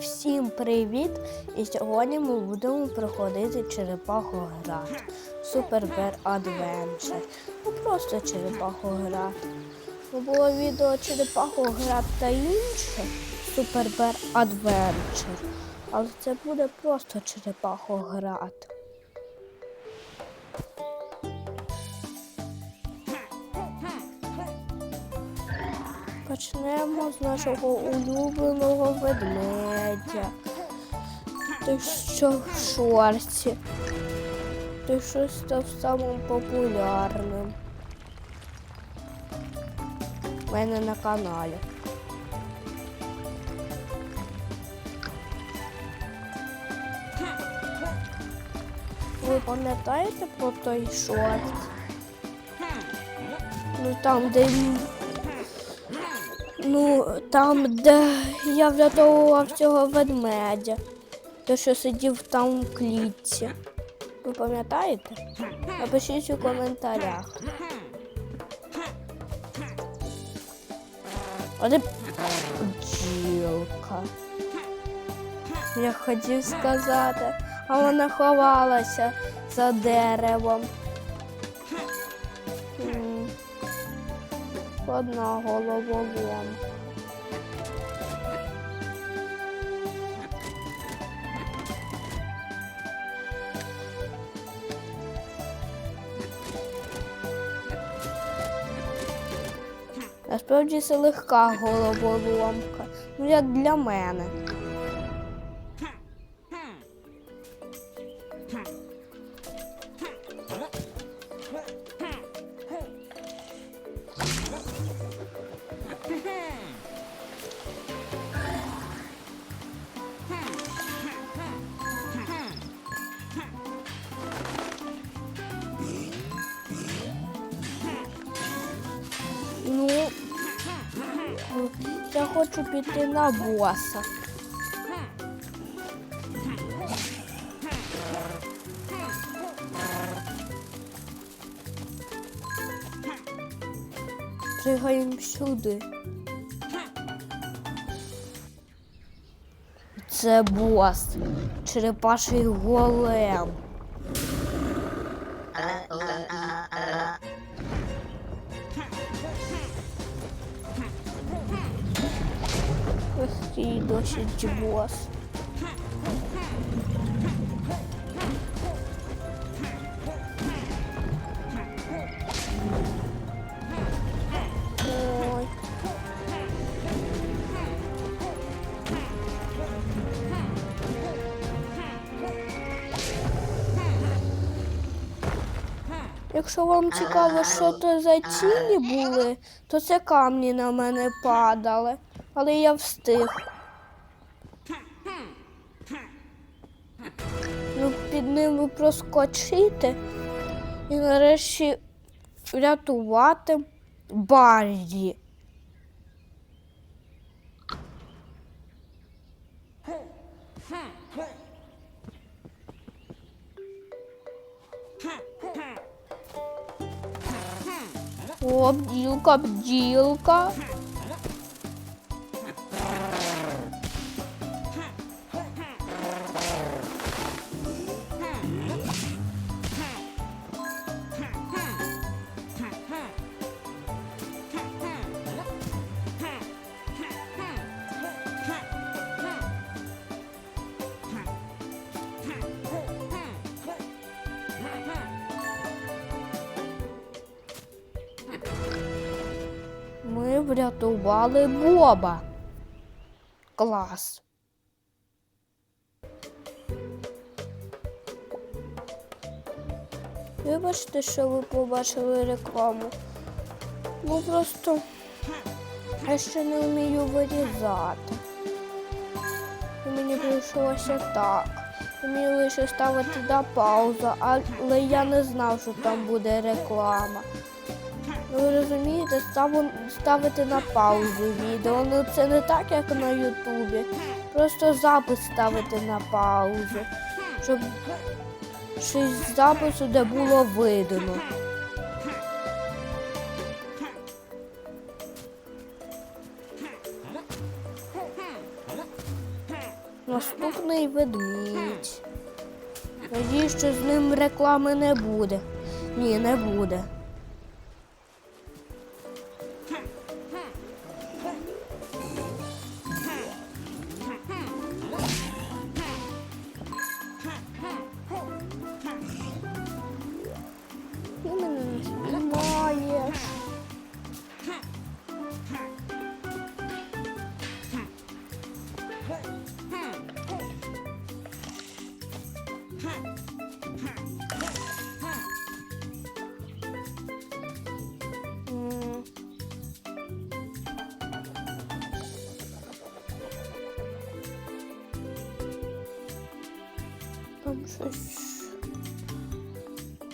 Всім привіт! І сьогодні ми будемо проходити черепахоград. Супер Bear Adventure. Ну просто черепахоград. Ну, було відео черепахоград та інше Супер Bear Adventure. Але це буде просто черепахоград. Почнемо з нашого улюбленого ведмедя. Той, що в шорці. Той, що став самим популярним. У мене на каналі. Ви пам'ятаєте про той шорт? Ну там, де Ну, там, де я врятовував цього ведмедя, той, що сидів там в клітці. Ви пам'ятаєте? Напишіть у коментарях. Оце бджілка. Я хотів сказати, а вона ховалася за деревом. Одна головоломка. Насправді це легка головоломка. Ну, як для мене. Я хочу піти на боса. Пригаємо сюди. Це бос. Черепаший голем. Ось і досить бос. Якщо вам цікаво, що то за тіні були, то це камні на мене падали, але я встиг. Ну, під ними проскочити і нарешті врятувати Барді. О, бджілка, бджілка. Врятували Боба. Клас. Вибачте, що ви побачили рекламу. Ну просто я ще не вмію вирізати. І мені прийшлося так. Мені лише ставити на паузу, але я не знав, що там буде реклама. Ну, ви розумієте, ставити на паузу відео. Ну це не так, як на Ютубі. Просто запис ставити на паузу. Щоб щось з запису де було видно. Наступний ведмідь. Надіюсь, що з ним реклами не буде. Ні, не буде. Там щось.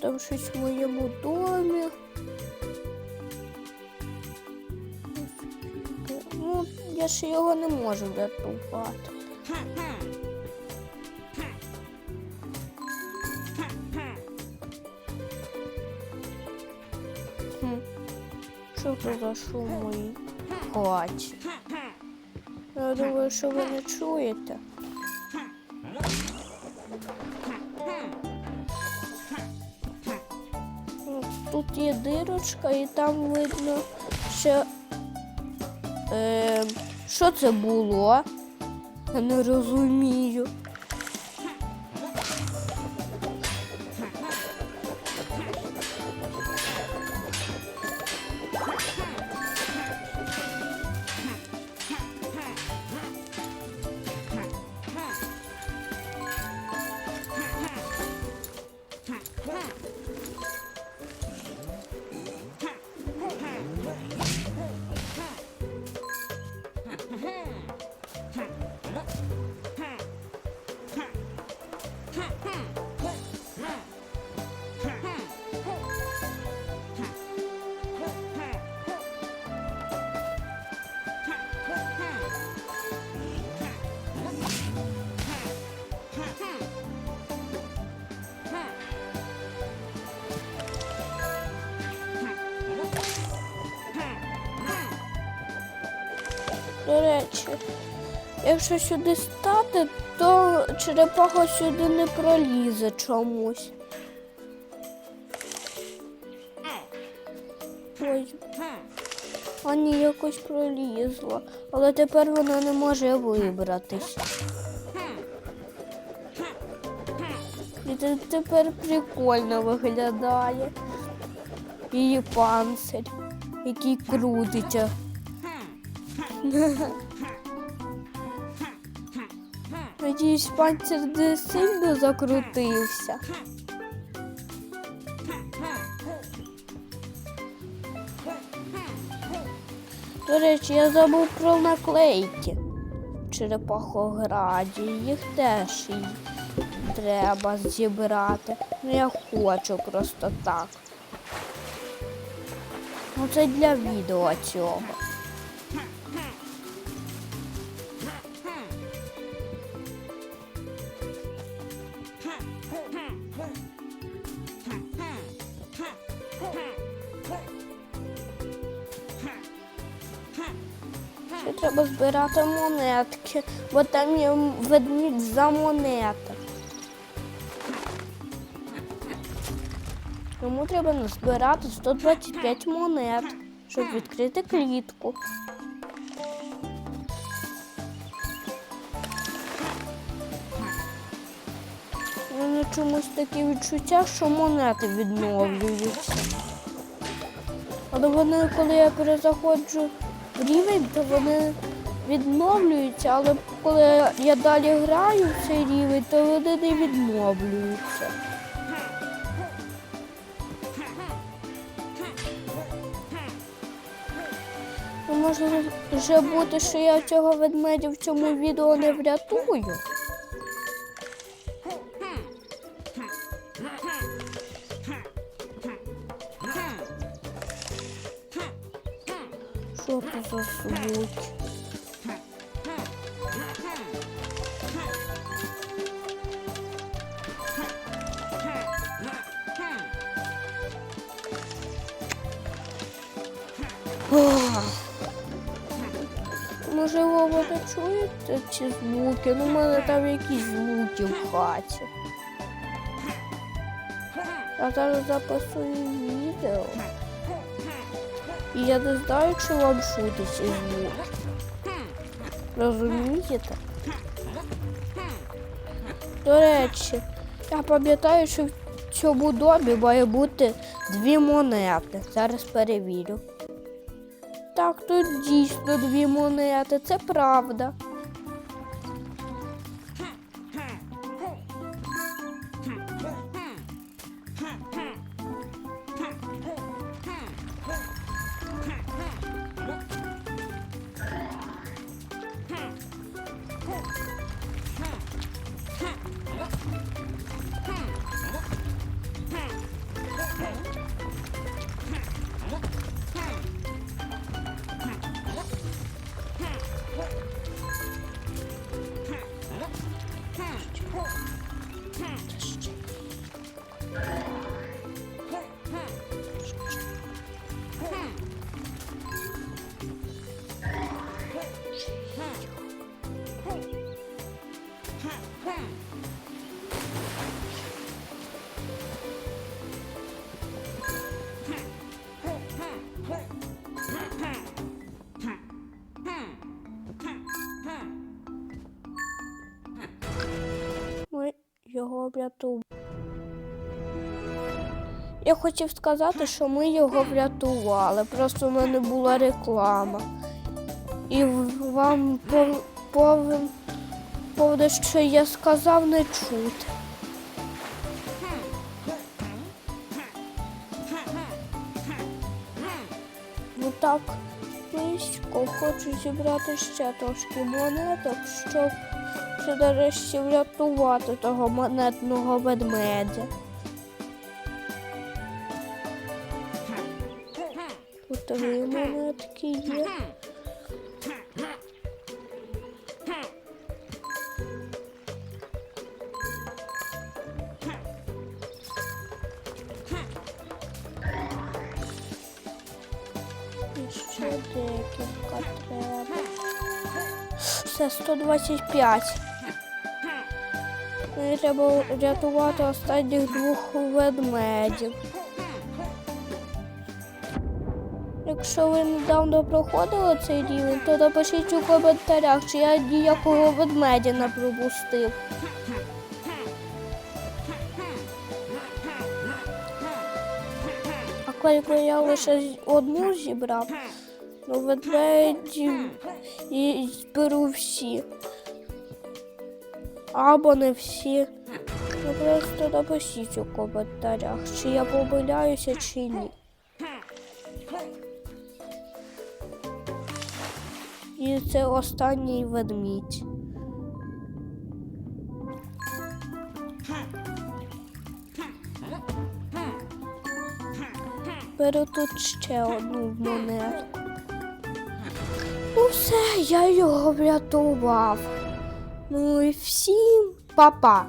Там щось в моєму домі. Ну, я ж його не можу врятувати. Що це за шум в моїй хаті? Я думаю, що ви не чуєте. Тут є дирочка і там видно, що. Е, що це було? Я не розумію. До якщо сюди стати, то черепаха сюди не пролізе чомусь. Ой. А ні, якось пролізла. Але тепер вона не може вибратись. І тепер прикольно виглядає. Її панцир, який крутиться. Надіюсь, панцир не сильно закрутився. До речі, я забув про наклейки черепахограді. Їх теж треба зібрати. Ну я хочу просто так. Ну це для відео цього. Треба збирати монетки, бо там є ведмідь за монети. Йому треба назбирати 125 монет, щоб відкрити клітку. У мене чомусь таке відчуття, що монети відновлюються. Але вони, коли я перезаходжу рівень, то вони відновлюються, але коли я далі граю в цей рівень, то вони не відновлюються. Ну, Може вже бути, що я цього ведмедя в цьому відео не врятую. Звуки? Ох. Можливо, ви ребята, чуєте ці звуки? Ну, в мене там якісь звуки в хаті. Я зараз записую відео. І я не знаю, чи вам шутить ці звуки. Розумієте? До речі, я пам'ятаю, що в цьому домі має бути дві монети. Зараз перевірю. Так, тут дійсно дві монети, це правда. Ми врятували. Я хотів сказати, що ми його врятували. Просто в мене була реклама. І вам пов- повин, що я сказав, не чути. Ну так, близько, хочу зібрати ще трошки монеток, щоб щоб нарешті врятувати того монетного ведмедя. Тут три монетки є. І ще декілька треба. Все 125. Треба рятувати останніх двох ведмедів. Якщо ви недавно проходили цей рівень, то напишіть у коментарях, чи я ніякого ведмедя не пропустив. А коли я лише одну зібрав, ну ведмедів і зберу всі. Або не всі. Ну просто напишіть у коментарях, чи я помиляюся, чи ні. І це останній ведмідь. Беру тут ще одну монетку. Ну все, я його врятував. Ну і всім па-па.